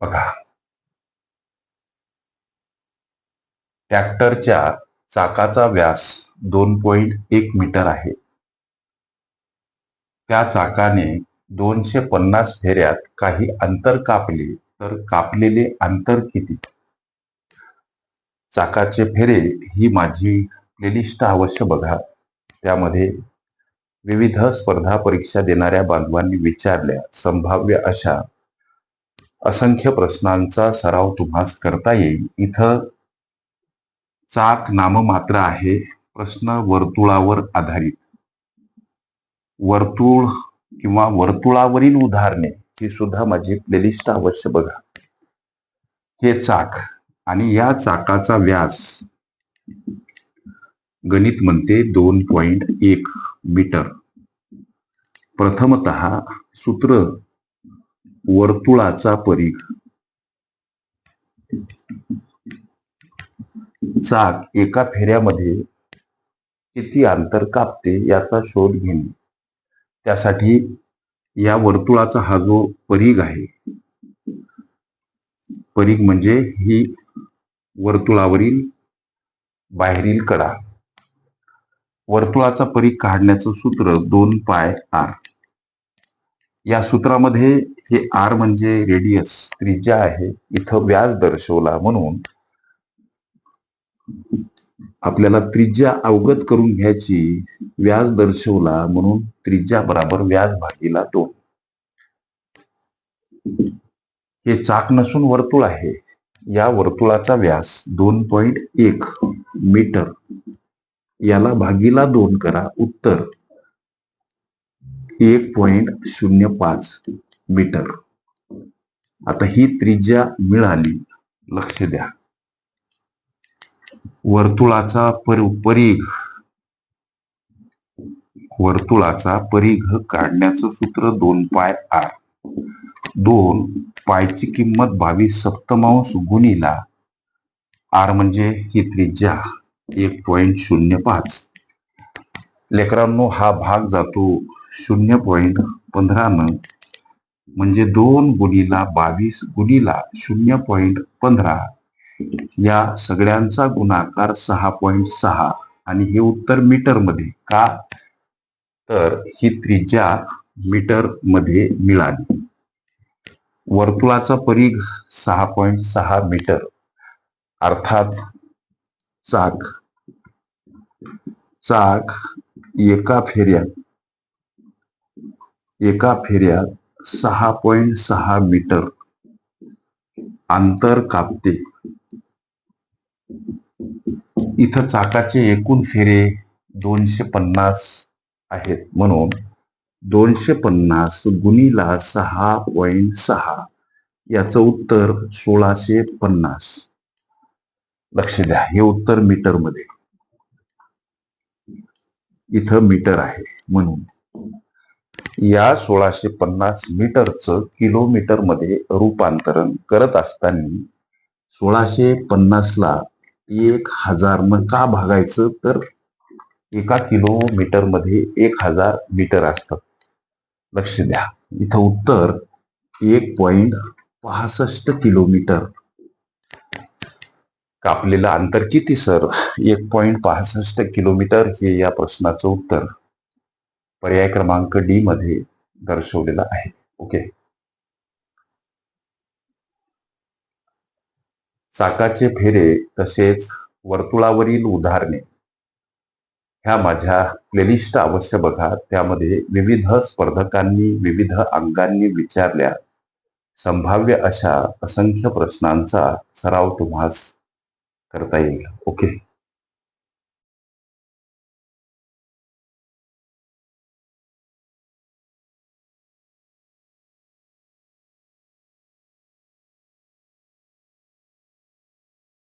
बघा. ट्रॅक्टरच्या चाकाचा व्यास दोन पॉइंट एक मीटर आहे. त्या चाकाने दोनशे पन्नास फेऱ्यात काही अंतर कापले तर कापलेले अंतर किती? चाकाचे फेरे ही माझी प्लेलिस्ट अवश्य बघा. त्यामध्ये विविध स्पर्धा परीक्षा देणाऱ्या बांधवांनी विचारल्या संभाव्य अशा असंख्य प्रश्नांचा सराव तुम्हास करता येईल. इथं चाक नाममात्र आहे. प्रश्न वर्तुळावर आधारित. वर्तुळ किंवा वर्तुळावरील उदाहरणे ही सुद्धा माझी प्लेलिस्ट अवश्य बघा. हे चाक आणि या चाकाचा व्यास गणित म्हणते दोन पॉइंट एक मीटर. प्रथमत सूत्र वर्तुळाचा परीघ. चाक एका फेऱ्यामध्ये किती अंतर कापते याचा शोध घेणे. त्यासाठी या वर्तुळाचा हा जो परीघ आहे परीघ म्हणजे ही वर्तुळावरील बाहेरील कडा. वर्तुळाचा परीघ काढण्याचं सूत्र दोन पाय आर. या सूत्रामध्ये हे आर म्हणजे रेडियस त्रिज्या आहे. इथं व्याज दर्शवला म्हणून आपल्याला त्रिज्या अवगत करून घ्यायची व्याज दर्शवला म्हणून त्रिज्या बराबर व्याज भागीला दोन. हे चाक नसून वर्तुळ आहे. या वर्तुळाचा व्यास दोन पॉइंट एक मीटर. याला भागीला दोन करा उत्तर. एक पॉइंट शून्य पाच मीटर. आता ही त्रिज्या मिळाली लक्ष द्या. वर्तुळाचा पर परीघ. वर्तुळाचा परीघ काढण्याचं सूत्र दोन पाय आर. दोन पायची किंमत बावीस सप्तमांश गुणीला आर म्हणजे ही त्रिज्या. एक पॉइंट शून्य पाच. लेकरांनो हा भाग जातो शून्य पॉईंट पंधरानं म्हणजे दोन गुणीला बावीस गुणीला शून्य पॉईंट पंधरा. या सगळ्यांचा गुणाकार सहा पॉईंट सहा. आणि हे उत्तर मीटरमध्ये का? तर ही त्रिज्या मीटरमध्ये मिळाली. वर्तुळाचा परीघ सहा पॉईंट सहा मीटर. अर्थात चाक. चाक एका फेऱ्यात एका फेऱ्यात सहा पॉइंट सहा मीटर अंतर कापते. इथं चाकाचे एकूण फेरे दोनशे पन्नास आहेत. म्हणून दोनशे पन्नास गुणीला सहा पॉइंट सहा याचं उत्तर सोळाशे पन्नास. लक्ष द्या हे उत्तर मीटरमध्ये इथं मीटर आहे म्हणून. या सोळाशे पन्नास मीटरचं किलोमीटरमध्ये रूपांतरण करत असताना सोळाशे पन्नासला एक हजार न का भागायचं? तर एका किलोमीटरमध्ये एक हजार मीटर असतात लक्ष द्या. इथं उत्तर एक पॉइंट पासष्ट किलोमीटर कापलेलं अंतर किती सर? एक पॉइंट पासष्ट किलोमीटर हे या प्रश्नाचं उत्तर. पर्याय क्रमांक डी मध्ये दर्शवलेलं आहे. ओके चाकाचे फेरे तसेच वर्तुळावरील उदाहरणे. ह्या माझ्या प्लेलिस्ट अवश्य बघा. त्यामध्ये विविध स्पर्धकांनी विविध अंगांनी विचारल्या. संभाव्य अशा असंख्य प्रश्नांचा सराव तुम्हास करता येईल ओके